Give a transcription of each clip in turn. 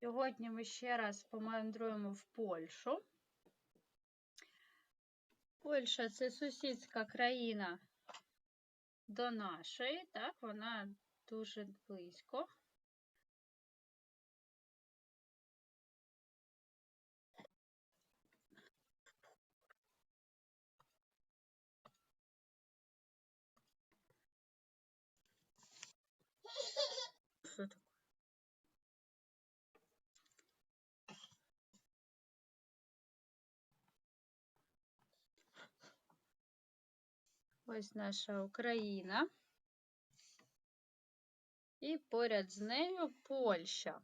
Сьогодні ми ще раз помандруємо в Польщу. Польща це сусідська країна до нашої, так, вона дуже близько. Що таке? Ось наша Україна. І поряд з нею Польща.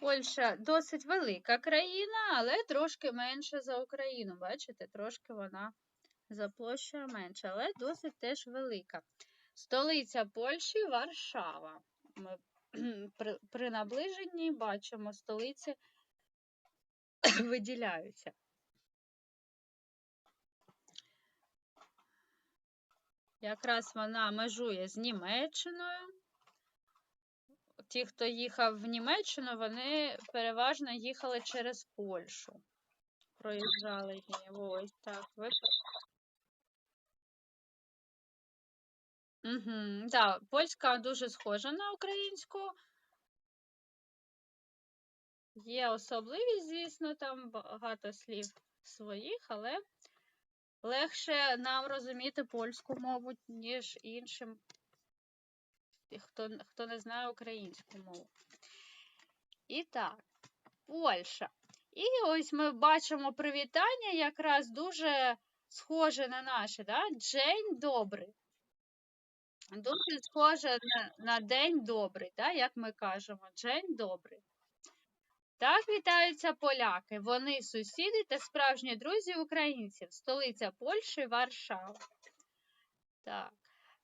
Польща досить велика країна, але трошки менша за Україну. Бачите, трошки вона за площею менша, але досить теж велика. Столиця Польщі Варшава. Ми при, при наближенні бачимо, столиці виділяються. Якраз вона межує з Німеччиною. Ті, хто їхав в Німеччину, вони переважно їхали через Польщу. Проїжджали її. Ось так. Ви... Угу, да, польська дуже схожа на українську. Є особливість, звісно, там багато слів своїх, але легше нам розуміти польську мову, ніж іншим, хто, хто не знає українську мову. І так, Польща. І ось ми бачимо привітання, якраз дуже схоже на наше, да? День добрий. Дуже схоже на, на день добрий, да? як ми кажемо, день добрий. Так вітаються поляки. Вони сусіди та справжні друзі українців. Столиця Польщі Варшава. Так.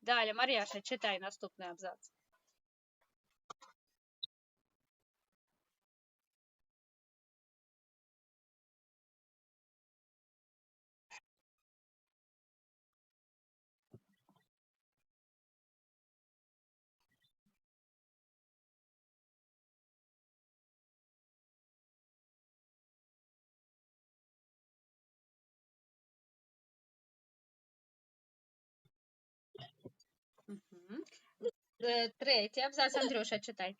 Далі, Мар'яша, читай наступний абзац. Третій абзац, Андрюша, читай.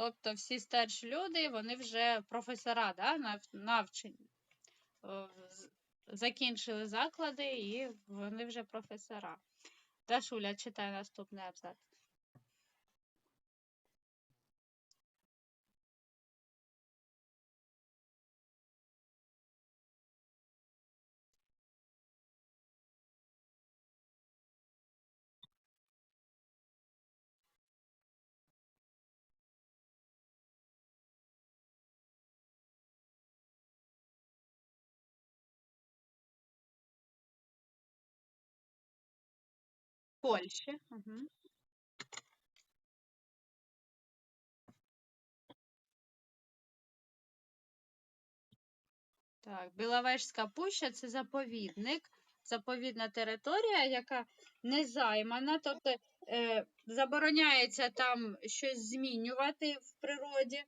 Тобто всі старші люди, вони вже професора, да, нав- навчені. Закінчили заклади і вони вже професора. Дашуля, читай наступний абзац. Польщі. Угу. Так, Біловежська пуща це заповідник, заповідна територія, яка не займана, тобто е, забороняється там щось змінювати в природі,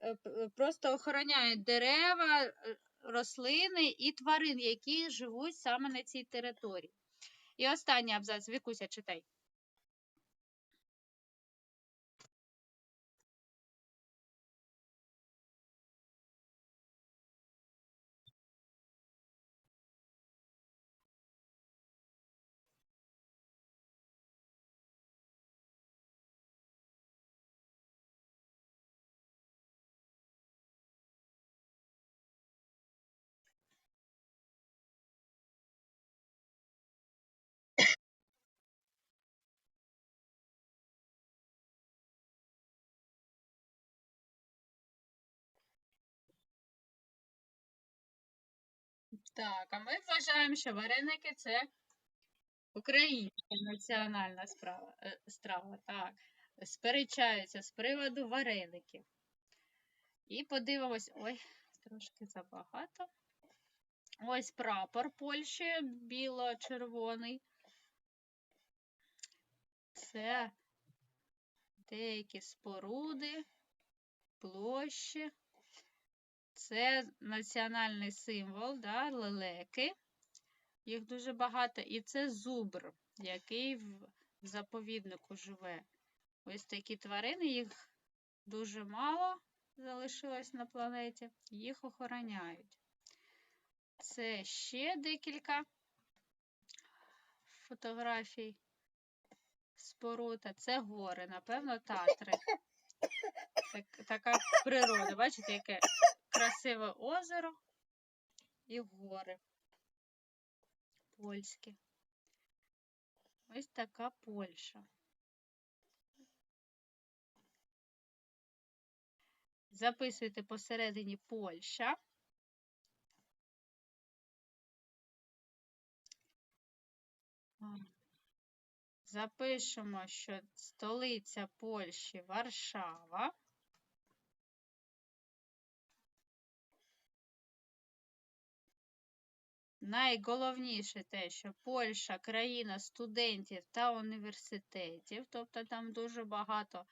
е, е, просто охороняють дерева, е, рослини і тварин, які живуть саме на цій території. І останній абзац, Вікуся, читай. Так, а ми вважаємо, що вареники це українська національна справа, е, страва. Так, сперечаються з приводу вареників. І подивимось, ой, трошки забагато. Ось прапор Польщі біло-червоний. Це деякі споруди, площі. Це національний символ, да, лелеки. Їх дуже багато. І це зубр, який в заповіднику живе. Ось такі тварини, їх дуже мало залишилось на планеті, їх охороняють. Це ще декілька фотографій споруд, а це гори, напевно, татри. Так, така природа. Бачите, яке красиве озеро і гори польські. Ось така Польща. Записуйте посередині Польща. Запишемо, що столиця Польщі Варшава. Найголовніше те, що Польща країна студентів та університетів, тобто там дуже багато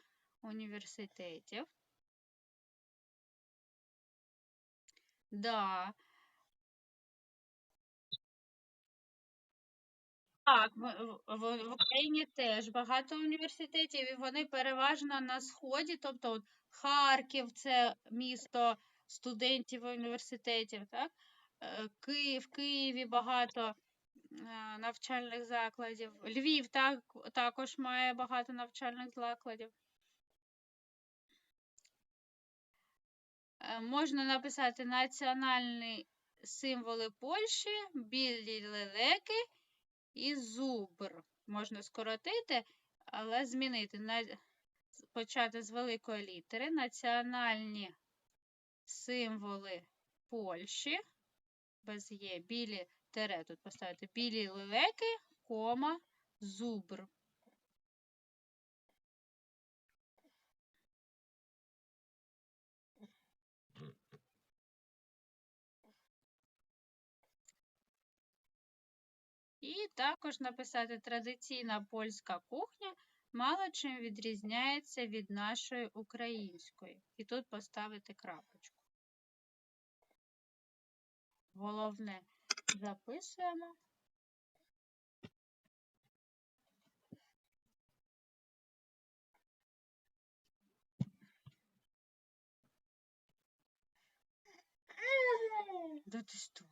університетів. Да. Так, в, Україні теж багато університетів, і вони переважно на сході, тобто от Харків це місто студентів університетів, так? Е, Київ, в Києві багато е, навчальних закладів. Львів так, також має багато навчальних закладів. Е, Можна написати національні символи Польщі, білі лелеки і зубр. Можна скоротити, але змінити. Почати з великої літери. Національні символи Польщі. Без є білі тере. Тут поставити білі лелеки, кома, зубр. І також написати традиційна польська кухня мало чим відрізняється від нашої української. І тут поставити крапочку. Головне записуємо. Да ты що?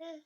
Mama.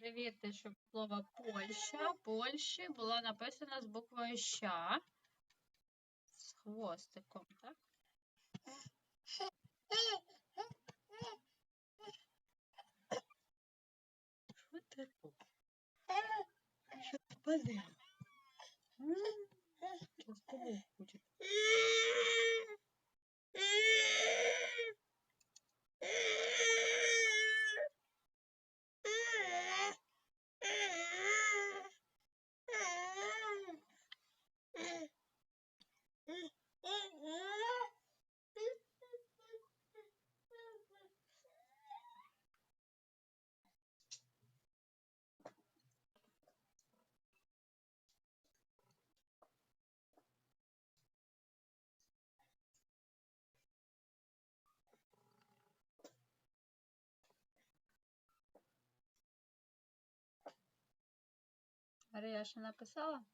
Перевірте, щоб слово Польща, Польщі було написано з буквою Щ. З хвостиком, так? Що ти тут? Що впаде? Що з тобою буде? Марія ще написала?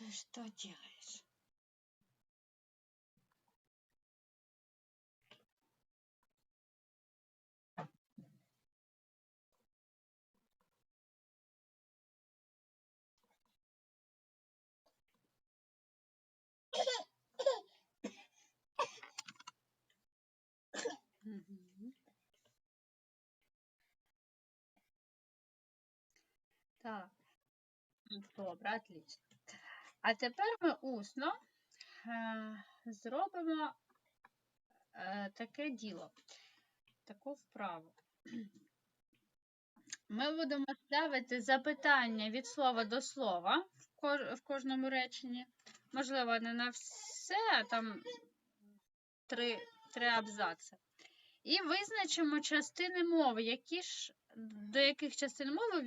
Ты что делаешь? Так, добре, отлично. А тепер ми усно е, зробимо е, таке діло, таку вправу. Ми будемо ставити запитання від слова до слова в, кожному реченні. Можливо, не на все, а там три, три абзаци. І визначимо частини мови, які ж, до яких частин мови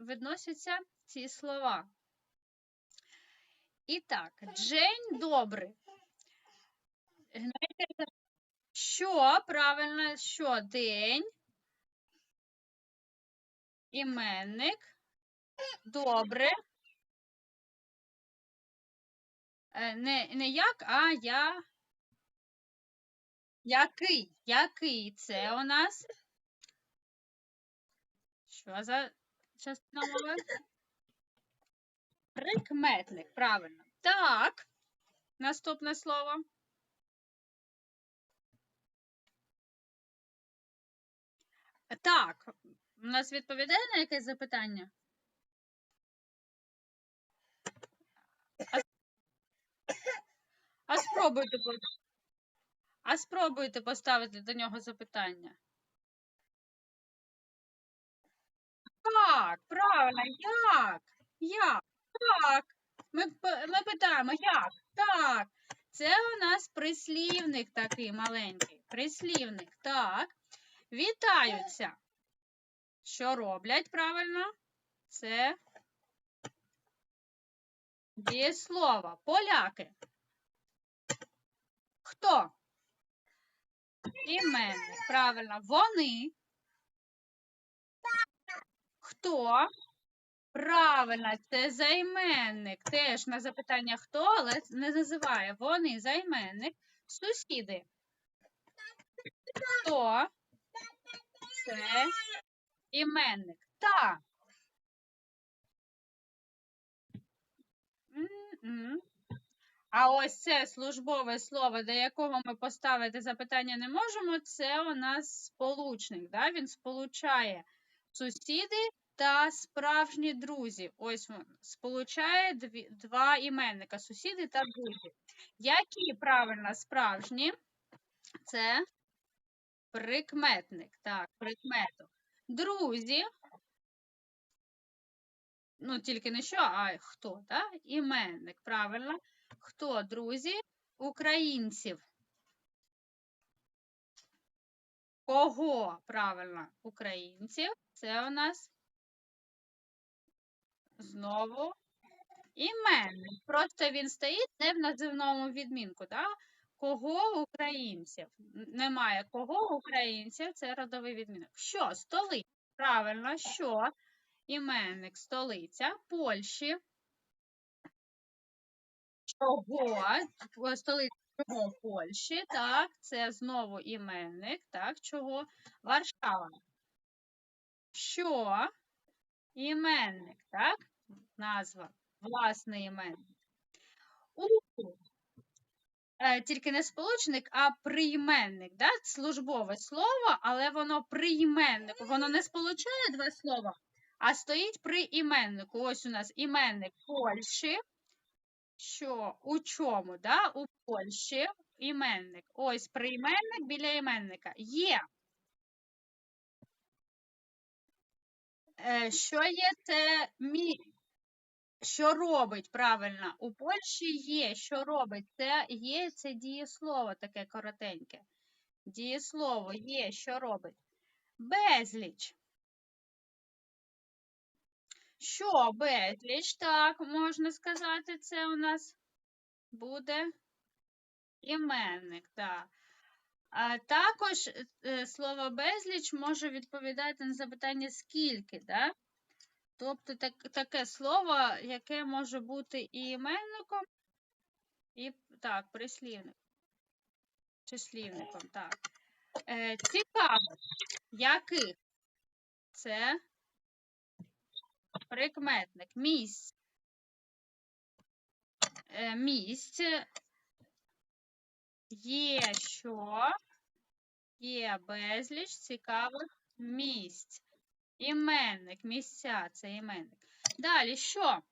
відносяться ці слова. І так, Джень добрий. Що правильно, що день, іменник, добре. Е, Не, не як, а я. Який? Який це у нас? Що за частина мови? Прикметник, правильно. Так. Наступне слово. Так. У нас відповідає на якесь запитання? А спробуйте, по- а спробуйте поставити до нього запитання. Так, правильно, як? Як? Так. Ми, ми питаємо, як? Так. Це у нас прислівник такий маленький. Прислівник. Так. Вітаються. Що роблять правильно? Це дієслово. Поляки. Хто? Іменник. Правильно. Вони. Хто? Правильно, це займенник. Теж на запитання хто, але не називає. Вони займенник. Сусіди. Хто? Це іменник. Та. А ось це службове слово, до якого ми поставити запитання не можемо, це у нас сполучник. Да? Він сполучає сусіди та справжні друзі. Ось він сполучає дві, два іменника сусіди та друзі. Які правильно справжні? Це прикметник. Так, прикметок. Друзі. Ну, тільки не що, а хто, так? Іменник, правильно. Хто, друзі? Українців. Кого? Правильно, українців. Це у нас знову іменник. Просто він стоїть не в називному відмінку. Да? Кого українців? Немає кого українців, це родовий відмінок. Що? Столиця. Правильно, що? Іменник, столиця Польщі. Чого? Столиця чого Польщі? Так, це знову іменник. Так, чого? Варшава. Що? Іменник, так? Назва. Власний іменник. У. Е, тільки не сполучник, а прийменник. Да? Службове слово, але воно прийменник. Воно не сполучає два слова, а стоїть при іменнику. Ось у нас іменник Польщі. Що? У чому? Да? У Польщі іменник. Ось прийменник біля іменника. Є. Е, що є це мі... Що робить правильно? У Польщі є, що робить? Це є це дієслово таке коротеньке. Дієслово є, що робить? Безліч. Що безліч? Так, можна сказати, це у нас буде іменник. Так. А також е, слово безліч може відповідати на запитання скільки, да? Тобто так, таке слово, яке може бути і іменником, і так, прислівник. Числівником, так. Е, цікаво, яких? Це прикметник. Місць. Е, місць є що? Є безліч цікавих місць. Іменник, місця це іменник. Далі що?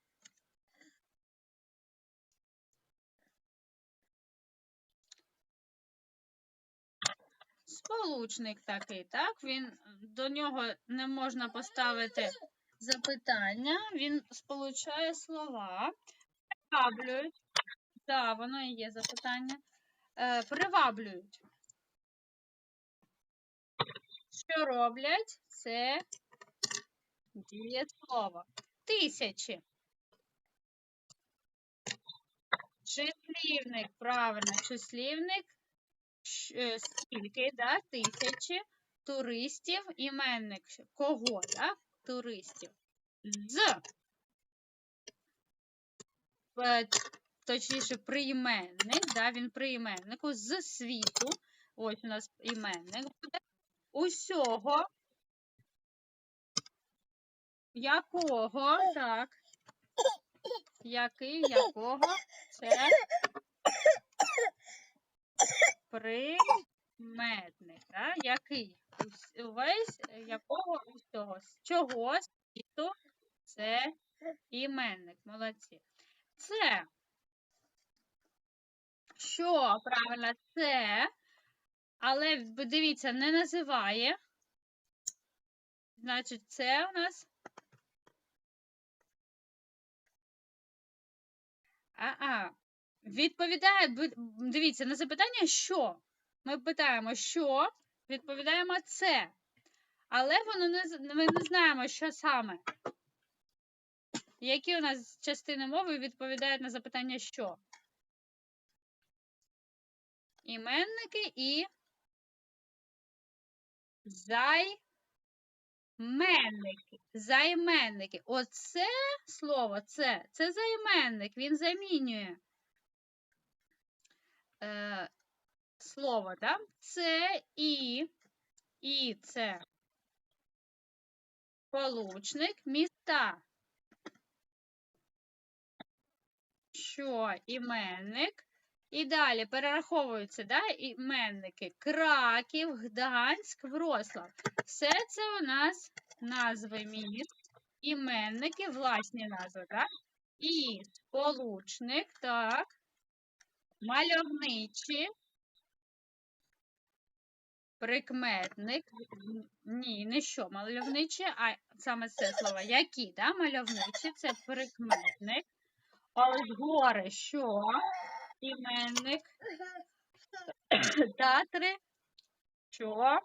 Сполучник такий, так? Він до нього не можна поставити запитання. Він сполучає слова, приваблюють. Так, воно і є запитання. Е, приваблюють. Що роблять? Це дієслово. Тисячі. Числівник, правильно, числівник. Е, Скільки, да? Тисячі туристів, іменник. Кого, да? Туристів. З. Точніше, прийменник, да? він прийменнику з світу. Ось у нас іменник буде. Усього. Якого? Так. Який, якого? Це прикметник. Да? Який? Увесь, е, якого усього. З чого світу? Це іменник. Молодці. Це. Що правильно? Це. Але дивіться, не називає. Значить, це у нас. А-а. Відповідає, дивіться, на запитання що? Ми питаємо, що, відповідаємо це. Але воно не, ми не знаємо, що саме. Які у нас частини мови відповідають на запитання що? Іменники і займенники. Займенники. Оце слово, це, це займенник, він замінює е, слово, да? Це і, і це получник міста. що іменник. І далі перераховуються да, іменники Краків, Гданськ, Врослав. Все це у нас назви міст, іменники, власні назви, так? І сполучник, так, мальовничі, прикметник, ні, не що мальовничі, а саме це слово. Які, да? Мальовничі, це прикметник. А ось гори що? Іменник. Татри. Що?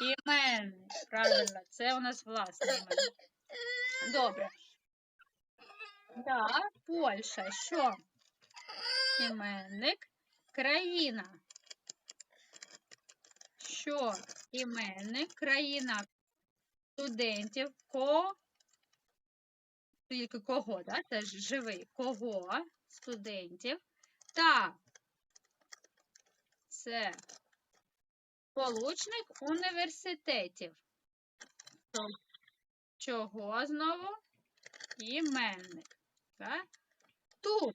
Іменник. Правильно, це у нас власний іменник. Добре. Так, Польща. Що? Іменник. Країна. Що? Іменник. Країна студентів. Ко. Тільки кого, да? Це ж живий. Кого? Студентів. Та. Це сполучник університетів. То Чого знову? Іменник. Так? Тут.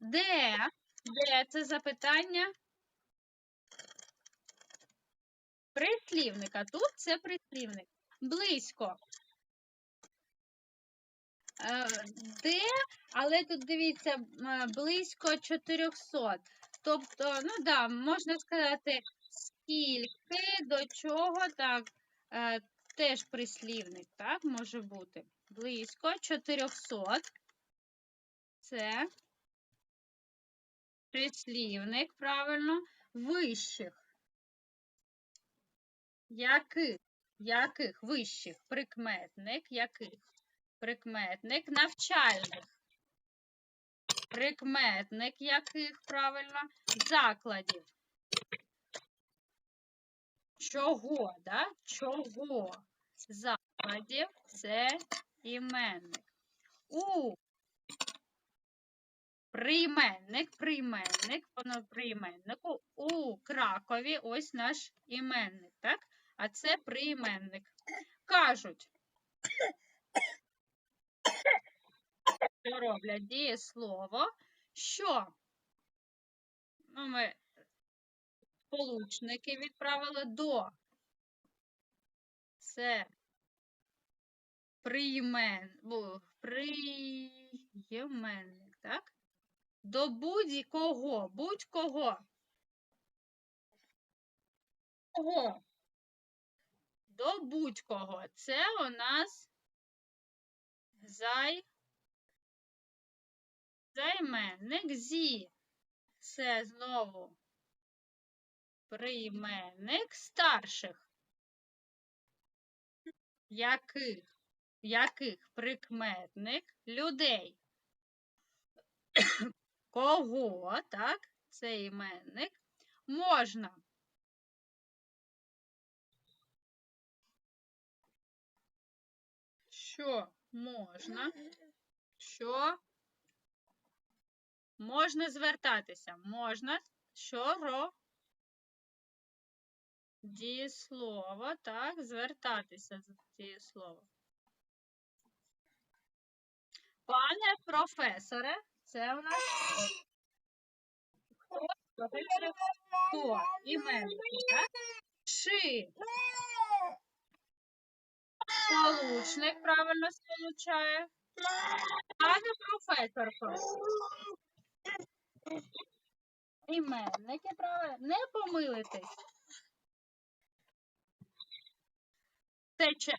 Де? Де це запитання? Прислівника. Тут це прислівник. Близько. Е, Де, але тут дивіться, е, близько 400. Тобто, ну да, можна сказати, скільки, до чого, так, е, теж прислівник, так, може бути. Близько 400. Це прислівник, правильно, вищих. Яких? Яких вищих? Прикметник, яких? Прикметник навчальних. Прикметник яких правильно? Закладів. Чого, да? Чого? Закладів це іменник. У прийменник, прийменник, воно прийменнику. У Кракові ось наш іменник, так? А це прийменник. Кажуть, що роблять дієслово, що ну, ми сполучники відправили до. Це приймен, прийменник, так? До будь-кого, будь-кого. Кого? До будь-кого. Це у нас зай. Займенник зі. Це знову прийменник старших. Яких? Яких прикметник людей? Кого, так? Це іменник. Можна. Що можна? Що можна звертатися? Можна. Що ро? Дієслово, так, звертатися з дієслово. Пане професоре, це у нас хто? Хто? Іменник, так? Чи сполучник правильно сполучає? Пане професорко. Іменники правильно. Не помилитесь. Це,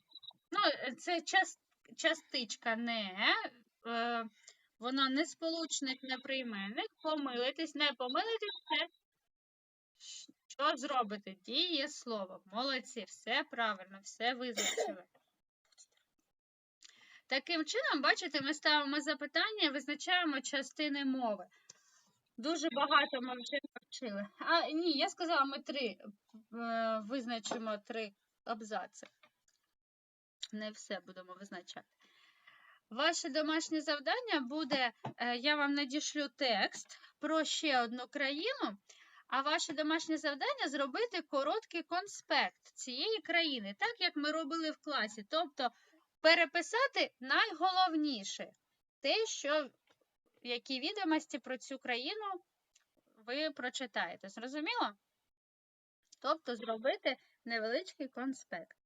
ну, це час, частичка не. Е, воно не сполучник, не прийменник. Помилитись, не помилитись це. Що зробите? Діє слово. Молодці, все правильно, все визначили. Таким чином, бачите, ми ставимо запитання визначаємо частини мови. Дуже багато ми вже навчили. А, ні, я сказала, ми три е, визначимо три абзаци. Не все будемо визначати. Ваше домашнє завдання буде, е, я вам надішлю текст про ще одну країну, а ваше домашнє завдання зробити короткий конспект цієї країни, так як ми робили в класі. Тобто переписати найголовніше. те, що які відомості про цю країну ви прочитаєте. Зрозуміло? Тобто зробити невеличкий конспект.